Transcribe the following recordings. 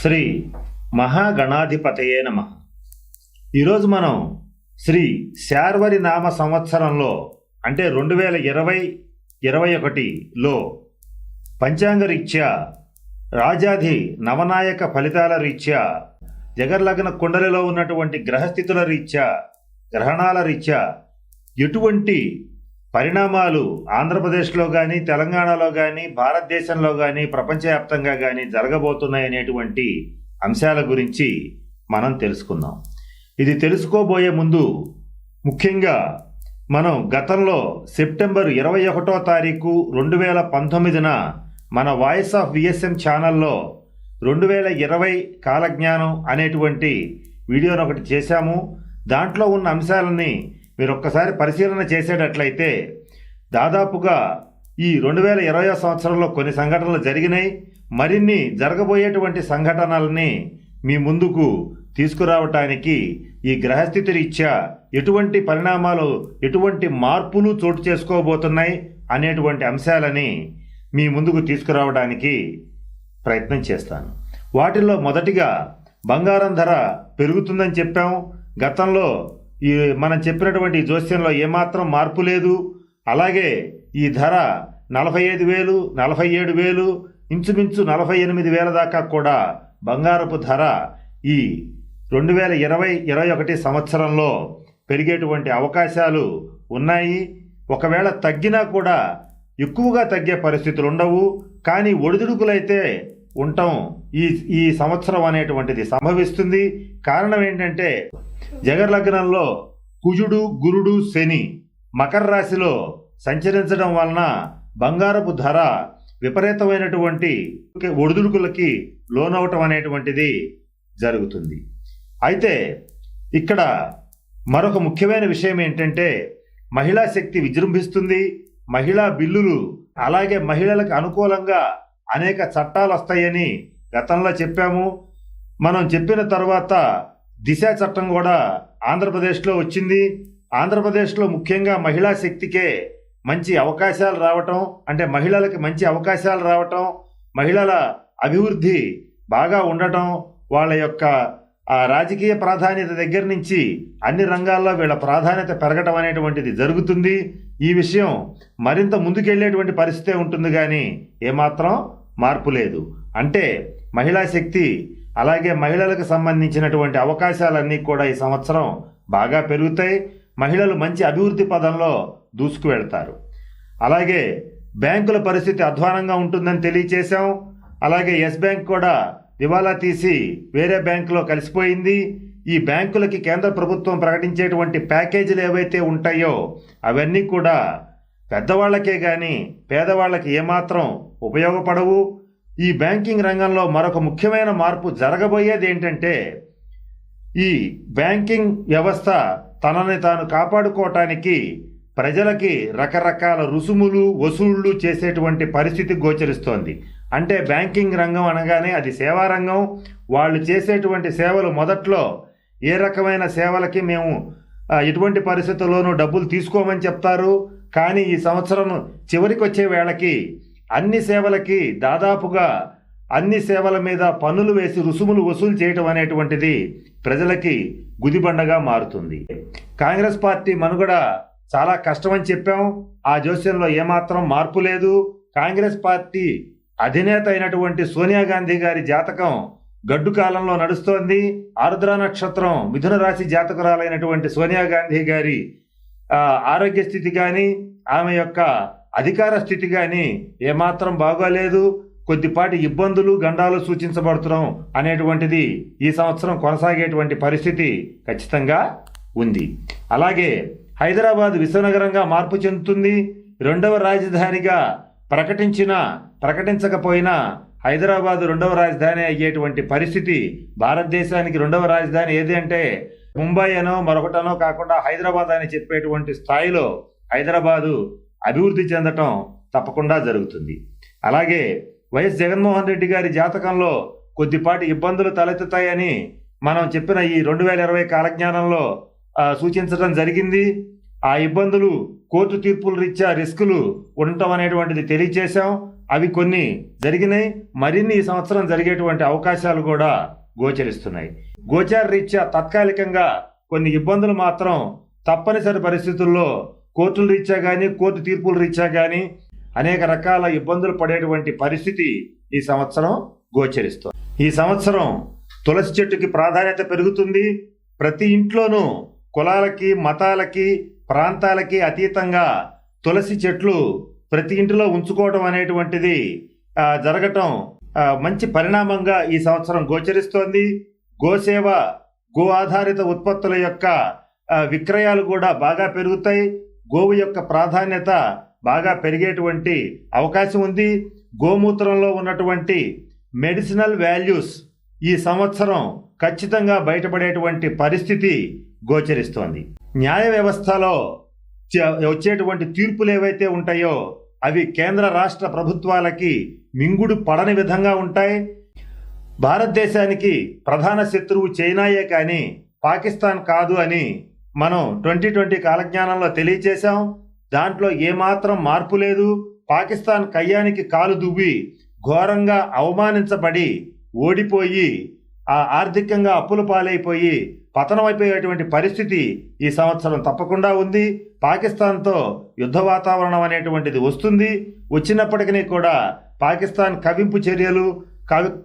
శ్రీ మహాగణాధిపతయే నమ. ఈరోజు మనం శ్రీ శార్వరి నామ సంవత్సరంలో అంటే రెండు వేల ఇరవై ఇరవై ఒకటిలో పంచాంగ రీత్యా రాజాధి నవనాయక ఫలితాల రీత్యా జగర్లగ్న కుండలిలో ఉన్నటువంటి గ్రహస్థితుల రీత్యా గ్రహణాల రీత్యా ఎటువంటి పరిణామాలు ఆంధ్రప్రదేశ్లో కానీ తెలంగాణలో కానీ భారతదేశంలో కానీ ప్రపంచవ్యాప్తంగా కానీ జరగబోతున్నాయనేటువంటి అంశాల గురించి మనం తెలుసుకుందాం. ఇది తెలుసుకోబోయే ముందు ముఖ్యంగా మనం గతంలో సెప్టెంబర్ ఇరవై ఒకటో తారీఖు రెండు వేల పంతొమ్మిదిన మన వాయిస్ ఆఫ్ విఎస్ఎం ఛానల్లో రెండు వేల ఇరవై కాలజ్ఞానం అనేటువంటి వీడియోను ఒకటి చేశాము. దాంట్లో ఉన్న అంశాలని మీరు ఒక్కసారి పరిశీలన చేసేటట్లయితే దాదాపుగా ఈ రెండు వేల ఇరవై సంవత్సరంలో కొన్ని సంఘటనలు జరిగినాయి. మరిన్ని జరగబోయేటువంటి సంఘటనల్ని మీ ముందుకు తీసుకురావటానికి ఈ గ్రహస్థితి రీత్యా ఎటువంటి పరిణామాలు ఎటువంటి మార్పులు చోటు చేసుకోబోతున్నాయి అనేటువంటి అంశాలని మీ ముందుకు తీసుకురావడానికి ప్రయత్నం చేస్తాను. వాటిల్లో మొదటిగా బంగారం ధర పెరుగుతుందని చెప్పాం గతంలో ఈ మనం చెప్పినటువంటి జోస్యంలో ఏమాత్రం మార్పు లేదు. అలాగే ఈ ధర నలభై ఐదు వేలు నలభై ఏడు వేలు ఇంచుమించు నలభై ఎనిమిది వేల దాకా కూడా బంగారపు ధర ఈ రెండు వేల ఇరవై ఇరవై ఒకటి సంవత్సరంలో పెరిగేటువంటి అవకాశాలు ఉన్నాయి. ఒకవేళ తగ్గినా కూడా ఎక్కువగా తగ్గే పరిస్థితులు ఉండవు. కానీ ఒడిదుడుకులైతే ఉండటం ఈ ఈ సంవత్సరం అనేటువంటిది సంభవిస్తుంది. కారణం ఏంటంటే జగర్ లగ్నంలో కుజుడు గురుడు శని మకర రాశిలో సంచరించడం వలన బంగారపు ధర విపరీతమైనటువంటి ఒడిదుడుకులకి లోనవటం అనేటువంటిది జరుగుతుంది. అయితే ఇక్కడ మరొక ముఖ్యమైన విషయం ఏంటంటే మహిళా శక్తి విజృంభిస్తుంది. మహిళా బిల్లులు అలాగే మహిళలకు అనుకూలంగా అనేక చట్టాలు వస్తాయని గతంలో చెప్పాము. మనం చెప్పిన తర్వాత దిశ చట్టం కూడా ఆంధ్రప్రదేశ్లో వచ్చింది. ఆంధ్రప్రదేశ్లో ముఖ్యంగా మహిళా శక్తికే మంచి అవకాశాలు రావటం అంటే మహిళలకి మంచి అవకాశాలు రావటం మహిళల అభివృద్ధి బాగా ఉండటం వాళ్ళ యొక్క ఆ రాజకీయ ప్రాధాన్యత దగ్గర నుంచి అన్ని రంగాల్లో వీళ్ళ ప్రాధాన్యత పెరగటం అనేటువంటిది జరుగుతుంది. ఈ విషయం మరింత ముందుకెళ్ళేటువంటి పరిస్థితే ఉంటుంది కానీ ఏమాత్రం మార్పు లేదు. అంటే మహిళా శక్తి అలాగే మహిళలకు సంబంధించినటువంటి అవకాశాలన్నీ కూడా ఈ సంవత్సరం బాగా పెరుగుతాయి. మహిళలు మంచి అభివృద్ధి పదంలో దూసుకు వెళ్తారు అలాగే బ్యాంకుల పరిస్థితి అధ్వానంగా ఉంటుందని తెలియచేశాం. అలాగే ఎస్ బ్యాంక్ కూడా దివాలా తీసి వేరే బ్యాంకులో కలిసిపోయింది. ఈ బ్యాంకులకి కేంద్ర ప్రభుత్వం ప్రకటించేటువంటి ప్యాకేజీలు ఏవైతే ఉంటాయో అవన్నీ కూడా పెద్దవాళ్ళకే కానీ పేదవాళ్ళకి ఏమాత్రం ఉపయోగపడవు. ఈ బ్యాంకింగ్ రంగంలో మరొక ముఖ్యమైన మార్పు జరగబోయేది ఏంటంటే ఈ బ్యాంకింగ్ వ్యవస్థ తనని తాను కాపాడుకోవటానికి ప్రజలకి రకరకాల రుసుములు వసూళ్ళు చేసేటువంటి పరిస్థితి గోచరిస్తోంది. అంటే బ్యాంకింగ్ రంగం అనగానే అది సేవా రంగం. వాళ్ళు చేసేటువంటి సేవలు మొదట్లో ఏ రకమైన సేవలకి మేము ఎటువంటి పరిస్థితుల్లోనూ డబ్బులు తీసుకోమని చెప్తారు. కానీ ఈ సంవత్సరం చివరికి వచ్చే వేళకి అన్ని సేవలకి దాదాపుగా అన్ని సేవల మీద పన్నులు వేసి రుసుములు వసూలు చేయటం అనేటువంటిది ప్రజలకి గుదిబండగా మారుతుంది. కాంగ్రెస్ పార్టీ మనుగడ చాలా కష్టమని చెప్పాం. ఆ జోస్యంలో ఏమాత్రం మార్పు లేదు. కాంగ్రెస్ పార్టీ అధినేత అయినటువంటి సోనియా గాంధీ గారి జాతకం గడ్డు కాలంలో నడుస్తోంది. ఆరుద్ర నక్షత్రం మిథున రాశి జాతకురాలైనటువంటి సోనియా గాంధీ గారి ఆరోగ్య స్థితి కానీ ఆమె యొక్క అధికార స్థితి కానీ ఏమాత్రం బాగోలేదు. కొద్దిపాటి ఇబ్బందులు గండాలు సూచించబడుతున్నాం అనేటువంటిది ఈ సంవత్సరం కొనసాగేటువంటి పరిస్థితి ఖచ్చితంగా ఉంది. అలాగే హైదరాబాద్ విశ్వనగరంగా మార్పు చెందుతుంది. రెండవ రాజధానిగా ప్రకటించిన ప్రకటించకపోయినా హైదరాబాద్ రెండవ రాజధాని అయ్యేటువంటి పరిస్థితి భారతదేశానికి రెండవ రాజధాని ఏది అంటే ముంబై అనో మరొకటనో కాకుండా హైదరాబాద్ అని చెప్పేటువంటి స్థాయిలో హైదరాబాదు అభివృద్ధి చెందటం తప్పకుండా జరుగుతుంది. అలాగే వైఎస్ జగన్మోహన్ రెడ్డి గారి జాతకంలో కొద్దిపాటి ఇబ్బందులు తలెత్తుతాయని మనం చెప్పిన ఈ రెండు వేల ఇరవై కాలజ్ఞానంలో సూచించడం జరిగింది. ఆ ఇబ్బందులు కోర్టు తీర్పుల రీత్యా రిస్కులు ఉండటం అనేటువంటిది తెలియచేశాం. అవి కొన్ని జరిగినాయి. మరిన్ని ఈ సంవత్సరం జరిగేటువంటి అవకాశాలు కూడా గోచరిస్తున్నాయి. గోచార రీత్యా తాత్కాలికంగా కొన్ని ఇబ్బందులు మాత్రం తప్పనిసరి పరిస్థితుల్లో కోర్టుల రీత్యా కానీ కోర్టు తీర్పుల రీత్యా కానీ అనేక రకాల ఇబ్బందులు పడేటువంటి పరిస్థితి ఈ సంవత్సరం గోచరిస్తుంది. ఈ సంవత్సరం తులసి చెట్టుకి ప్రాధాన్యత పెరుగుతుంది. ప్రతి ఇంట్లోనూ కులాలకి మతాలకి ప్రాంతాలకి అతీతంగా తులసి చెట్లు ప్రతి ఇంటిలో ఉంచుకోవడం అనేటువంటిది జరగటం మంచి పరిణామంగా ఈ సంవత్సరం గోచరిస్తోంది. గోసేవ గో ఆధారిత ఉత్పత్తుల యొక్క విక్రయాలు కూడా బాగా పెరుగుతాయి. గోవు యొక్క ప్రాధాన్యత బాగా పెరిగేటువంటి అవకాశం ఉంది. గోమూత్రంలో ఉన్నటువంటి మెడిసినల్ వాల్యూస్ ఈ సంవత్సరం ఖచ్చితంగా బయటపడేటువంటి పరిస్థితి గోచరిస్తోంది. న్యాయ వ్యవస్థలో చ- వచ్చేటువంటి తీర్పులు ఏవైతే ఉంటాయో అవి కేంద్ర రాష్ట్ర ప్రభుత్వాలకి మింగుడు పడని విధంగా ఉంటాయి. భారతదేశానికి ప్రధాన శత్రువు చైనాయే కానీ పాకిస్తాన్ కాదు అని మనం ట్వంటీ ట్వంటీ కాలజ్ఞానంలో తెలియచేశాం. దాంట్లో ఏమాత్రం మార్పు లేదు. పాకిస్తాన్ కయ్యానికి కాలు దువ్వి ఘోరంగా అవమానించబడి ఓడిపోయి ఆ ఆర్థికంగా అప్పుల పాలైపోయి పతనమైపోయేటువంటి పరిస్థితి ఈ సంవత్సరం తప్పకుండా ఉంది. పాకిస్తాన్తో యుద్ధ వాతావరణం అనేటువంటిది వస్తుంది. వచ్చినప్పటికీ కూడా పాకిస్తాన్ కవింపు చర్యలు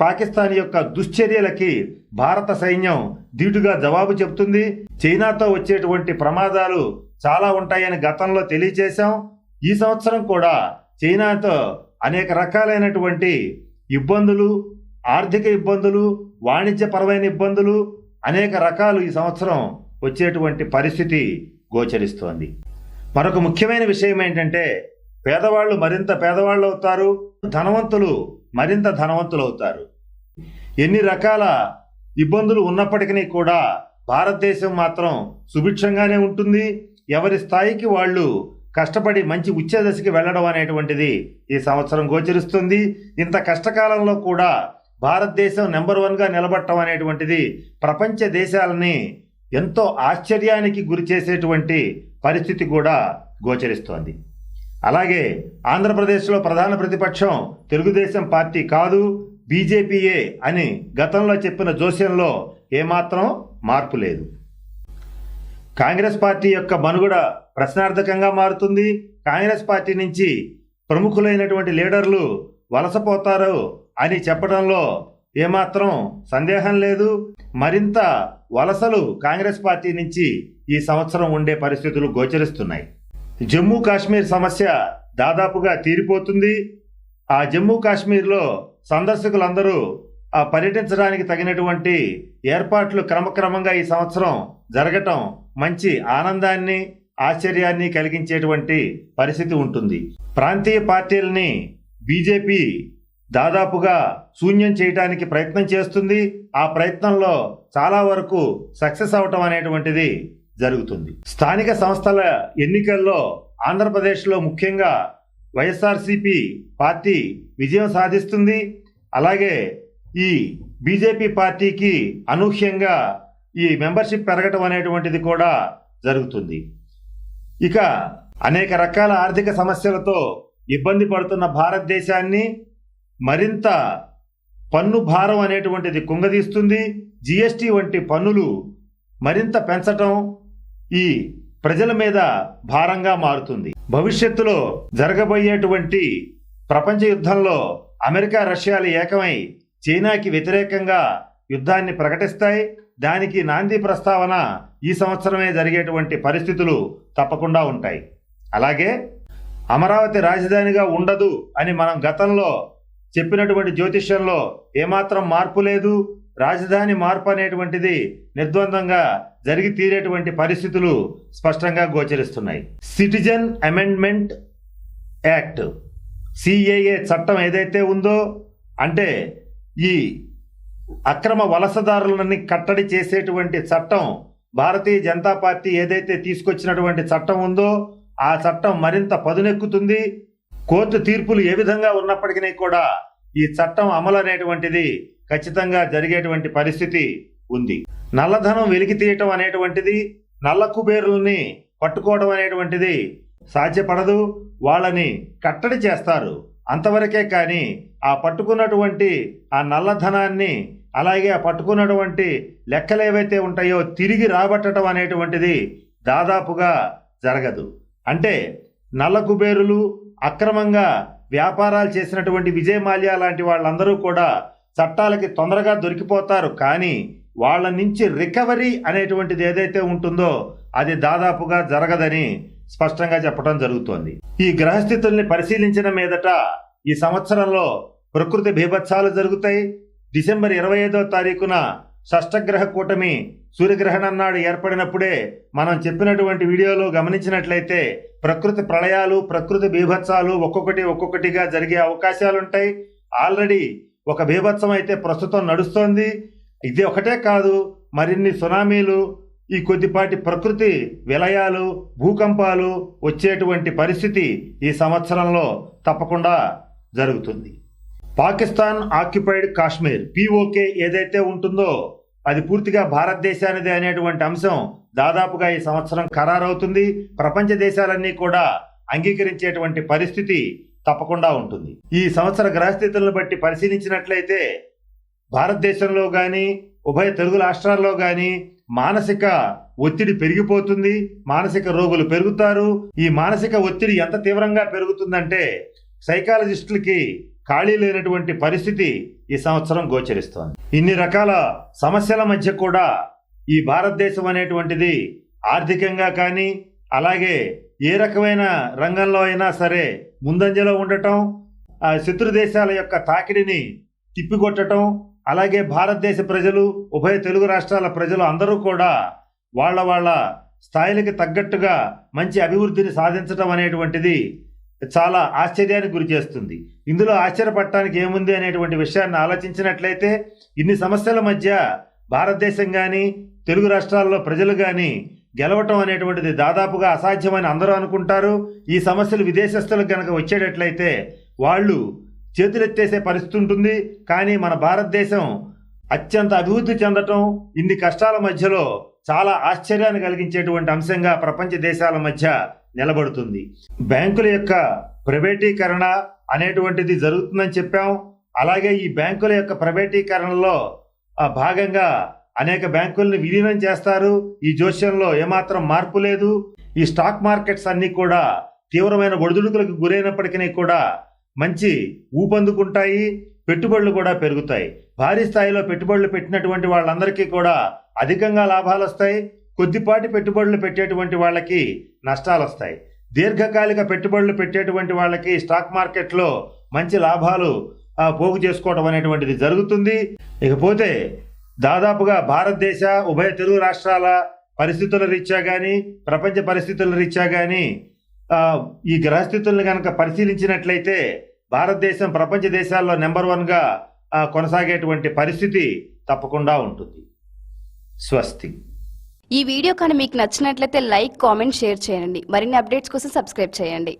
పాకిస్తాన్ యొక్క దుశ్చర్యలకి భారత సైన్యం ధీటుగా జవాబు చెబుతుంది. చైనాతో వచ్చేటువంటి ప్రమాదాలు చాలా ఉంటాయని గతంలో తెలియజేశాం ఈ సంవత్సరం కూడా చైనాతో అనేక రకాలైనటువంటి ఇబ్బందులు ఆర్థిక ఇబ్బందులు వాణిజ్యపరమైన ఇబ్బందులు అనేక రకాలు ఈ సంవత్సరం వచ్చేటువంటి పరిస్థితి గోచరిస్తోంది. మరొక ముఖ్యమైన విషయం ఏంటంటే పేదవాళ్ళు మరింత పేదవాళ్ళు అవుతారు ధనవంతులు మరింత ధనవంతులు అవుతారు ఎన్ని రకాల ఇబ్బందులు ఉన్నప్పటికీ కూడా భారతదేశం మాత్రం సుభిక్షంగానే ఉంటుంది. ఎవరి స్థాయికి వాళ్ళు కష్టపడి మంచి ఉచ్చేదశకి వెళ్ళడం అనేటువంటిది ఈ సంవత్సరం గోచరిస్తుంది. ఇంత కష్టకాలంలో కూడా భారతదేశం నెంబర్ వన్గా నిలబడటం అనేటువంటిది ప్రపంచ దేశాలని ఎంతో ఆశ్చర్యానికి గురి చేసేటువంటి పరిస్థితి కూడా గోచరిస్తోంది. అలాగే ఆంధ్రప్రదేశ్లో ప్రధాన ప్రతిపక్షం తెలుగుదేశం పార్టీ కాదు బీజేపీయే అని గతంలో చెప్పిన జోస్యంలో ఏమాత్రం మార్పు లేదు. కాంగ్రెస్ పార్టీ యొక్క మనుగడ ప్రశ్నార్థకంగా మారుతుంది. కాంగ్రెస్ పార్టీ నుంచి ప్రముఖులైనటువంటి లీడర్లు వలసపోతారు అని చెప్పడంలో ఏమాత్రం సందేహం లేదు. మరింత వలసలు కాంగ్రెస్ పార్టీ నుంచి ఈ సంవత్సరం ఉండే పరిస్థితులు గోచరిస్తున్నాయి. జమ్మూ కాశ్మీర్ సమస్య దాదాపుగా తీరిపోతుంది. ఆ జమ్మూ కాశ్మీర్లో సందర్శకులందరూ ఆ పర్యటించడానికి తగినటువంటి ఏర్పాట్లు క్రమక్రమంగా ఈ సంవత్సరం జరగటం మంచి ఆనందాన్ని ఆశ్చర్యాన్ని కలిగించేటువంటి పరిస్థితి ఉంటుంది. ప్రాంతీయ పార్టీలని బీజేపీ దాదాపుగా శూన్యం చేయడానికి ప్రయత్నం చేస్తుంది. ఆ ప్రయత్నంలో చాలా వరకు సక్సెస్ అవటం అనేటువంటిది జరుగుతుంది. స్థానిక సంస్థల ఎన్నికల్లో ఆంధ్రప్రదేశ్లో ముఖ్యంగా వైఎస్ఆర్సిపి పార్టీ విజయం సాధిస్తుంది. అలాగే ఈ బీజేపీ పార్టీకి అనూహ్యంగా ఈ మెంబర్షిప్ పెరగటం అనేటువంటిది కూడా జరుగుతుంది. ఇక అనేక రకాల ఆర్థిక సమస్యలతో ఇబ్బంది పడుతున్న భారతదేశాన్ని మరింత పన్ను భారం అనేటువంటిది కుంగదీస్తుంది. జిఎస్టి వంటి పన్నులు మరింత పెంచటం ఈ ప్రజల మీద భారంగా మారుతుంది. భవిష్యత్తులో జరగబోయేటువంటి ప్రపంచ యుద్ధంలో అమెరికా రష్యాలు ఏకమై చైనాకి వ్యతిరేకంగా యుద్ధాన్ని ప్రకటిస్తాయి. దానికి నాంది ప్రస్తావన ఈ సంవత్సరమే జరిగేటువంటి పరిస్థితులు తప్పకుండా ఉంటాయి. అలాగే అమరావతి రాజధానిగా ఉండదు అని మనం గతంలో చెప్పినటువంటి జ్యోతిష్యంలో ఏమాత్రం మార్పు లేదు. రాజధాని మార్పు అనేటువంటిది నిర్ద్వందంగా జరిగి తీరేటువంటి పరిస్థితులు స్పష్టంగా గోచరిస్తున్నాయి. సిటిజన్ అమెండ్మెంట్ యాక్ట్ సిఏఏ చట్టం ఏదైతే ఉందో అంటే ఈ అక్రమ వలసదారులని కట్టడి చేసేటువంటి చట్టం భారతీయ జనతా పార్టీ ఏదైతే తీసుకొచ్చినటువంటి చట్టం ఉందో ఆ చట్టం మరింత పదునెక్కుతుంది. కోర్టు తీర్పులు ఏ విధంగా ఉన్నప్పటికీ కూడా ఈ చట్టం అమలు అనేటువంటిది ఖచ్చితంగా జరిగేటువంటి పరిస్థితి ఉంది. నల్లధనం వెలికి తీయటం అనేటువంటిది నల్ల కుబేరుల్ని పట్టుకోవడం అనేటువంటిది సాధ్యపడదు వాళ్ళని కట్టడి చేస్తారు. అంతవరకే కానీ ఆ పట్టుకున్నటువంటి ఆ నల్లధనాన్ని అలాగే ఆ పట్టుకున్నటువంటి లెక్కలు ఏవైతే ఉంటాయో తిరిగి రాబట్టడం అనేటువంటిది దాదాపుగా జరగదు. అంటే నల్ల కుబేరులు అక్రమంగా వ్యాపారాలు చేసినటువంటి విజయ్ మాల్యా లాంటి వాళ్ళందరూ కూడా చట్టాలకి తొందరగా దొరికిపోతారు. కానీ వాళ్ళ నుంచి రికవరీ అనేటువంటిది ఏదైతే ఉంటుందో అది దాదాపుగా జరగదని స్పష్టంగా చెప్పడం జరుగుతోంది. ఈ గ్రహస్థితుల్ని పరిశీలించిన మీదట ఈ సంవత్సరంలో ప్రకృతి బీభత్సాలు జరుగుతాయి. డిసెంబర్ ఇరవై ఐదో తారీఖున షష్టగ్రహ కూటమి సూర్యగ్రహణం నాడు ఏర్పడినప్పుడే మనం చెప్పినటువంటి వీడియోలో గమనించినట్లయితే ప్రకృతి ప్రళయాలు ప్రకృతి బీభత్సాలు ఒక్కొక్కటి ఒక్కొక్కటిగా జరిగే అవకాశాలుంటాయి. ఆల్రెడీ ఒక బీభత్సం అయితే ప్రస్తుతం నడుస్తోంది. ఇది ఒకటే కాదు మరిన్ని సునామీలు ఈ కొద్దిపాటి ప్రకృతి విలయాలు భూకంపాలు వచ్చేటువంటి పరిస్థితి ఈ సంవత్సరంలో తప్పకుండా జరుగుతుంది. పాకిస్తాన్ ఆక్యుపైడ్ కాశ్మీర్ పిఓకే ఏదైతే ఉంటుందో అది పూర్తిగా భారతదేశానిదే అనేటువంటి అంశం దాదాపుగా ఈ సంవత్సరం ఖరారవుతుంది. ప్రపంచ దేశాలన్నీ కూడా అంగీకరించేటువంటి పరిస్థితి తప్పకుండా ఉంటుంది. ఈ సంవత్సర గ్రహస్థితులను బట్టి పరిశీలించినట్లయితే భారతదేశంలో కానీ ఉభయ తెలుగు రాష్ట్రాల్లో కానీ మానసిక ఒత్తిడి పెరిగిపోతుంది మానసిక రోగులు పెరుగుతారు. ఈ మానసిక ఒత్తిడి ఎంత తీవ్రంగా పెరుగుతుందంటే సైకాలజిస్టులకి ఖాళీ లేనటువంటి పరిస్థితి ఈ సంవత్సరం గోచరిస్తోంది. ఇన్ని రకాల సమస్యల మధ్య కూడా ఈ భారతదేశం అనేటువంటిది ఆర్థికంగా కానీ అలాగే ఏ రకమైన రంగంలో అయినా సరే ముందంజలో ఉండటం ఆ శత్రు దేశాల యొక్క తాకిడిని తిప్పికొట్టడం అలాగే భారతదేశ ప్రజలు ఉభయ తెలుగు రాష్ట్రాల ప్రజలు అందరూ కూడా వాళ్ళ వాళ్ళ స్థాయిలకి తగ్గట్టుగా మంచి అభివృద్ధిని సాధించడం అనేటువంటిది చాలా ఆశ్చర్యానికి గురి చేస్తుంది. ఇందులో ఆశ్చర్యపడటానికి ఏముంది అనేటువంటి విషయాన్ని ఆలోచించినట్లయితే ఇన్ని సమస్యల మధ్య భారతదేశం కానీ తెలుగు రాష్ట్రాల్లో ప్రజలు కానీ గెలవటం అనేటువంటిది దాదాపుగా అసాధ్యమని అందరూ అనుకుంటారు. ఈ సమస్యలు విదేశస్తులకు కనుక వచ్చేటట్లయితే వాళ్ళు చేతులెత్తేసే పరిస్థితి ఉంటుంది కానీ మన భారతదేశం అత్యంత అభివృద్ధి చెందటం ఇన్ని కష్టాల మధ్యలో చాలా ఆశ్చర్యాన్ని కలిగించేటువంటి అంశంగా ప్రపంచ దేశాల మధ్య నిలబడుతుంది. బ్యాంకుల యొక్క ప్రైవేటీకరణ అనేటువంటిది జరుగుతుందని చెప్పాం. అలాగే ఈ బ్యాంకుల యొక్క ప్రైవేటీకరణలో భాగంగా అనేక బ్యాంకుల్ని విలీనం చేస్తారు. ఈ జోస్యంలో ఏమాత్రం మార్పు లేదు. ఈ స్టాక్ మార్కెట్స్ అన్నీ కూడా తీవ్రమైన ఒడిదుడుకులకు గురైనప్పటికీ కూడా మంచి ఊపందుకుంటాయి పెట్టుబడులు కూడా పెరుగుతాయి. భారీ స్థాయిలో పెట్టుబడులు పెట్టినటువంటి వాళ్ళందరికీ కూడా అధికంగా లాభాలు వస్తాయి. కొద్దిపాటి పెట్టుబడులు పెట్టేటువంటి వాళ్ళకి నష్టాలు వస్తాయి. దీర్ఘకాలిక పెట్టుబడులు పెట్టేటువంటి వాళ్ళకి స్టాక్ మార్కెట్లో మంచి లాభాలు పోగు చేసుకోవడం అనేటువంటిది జరుగుతుంది. ఇకపోతే దాదాపుగా భారతదేశ ఉభయ తెలుగు రాష్ట్రాల పరిస్థితుల రీత్యా కానీ ప్రపంచ పరిస్థితుల రీత్యా కానీ ఈ గ్రహస్థితుల్ని కనుక పరిశీలించినట్లయితే భారతదేశం ప్రపంచ దేశాల్లో నెంబర్ వన్గా కొనసాగేటువంటి పరిస్థితి తప్పకుండా ఉంటుంది. స్వస్తి. ఈ వీడియో కానీ మీకు నచ్చినట్లయితే లైక్ కామెంట్ షేర్ చేయండి. మరిన్ని అప్డేట్స్ కోసం సబ్స్క్రైబ్ చేయండి.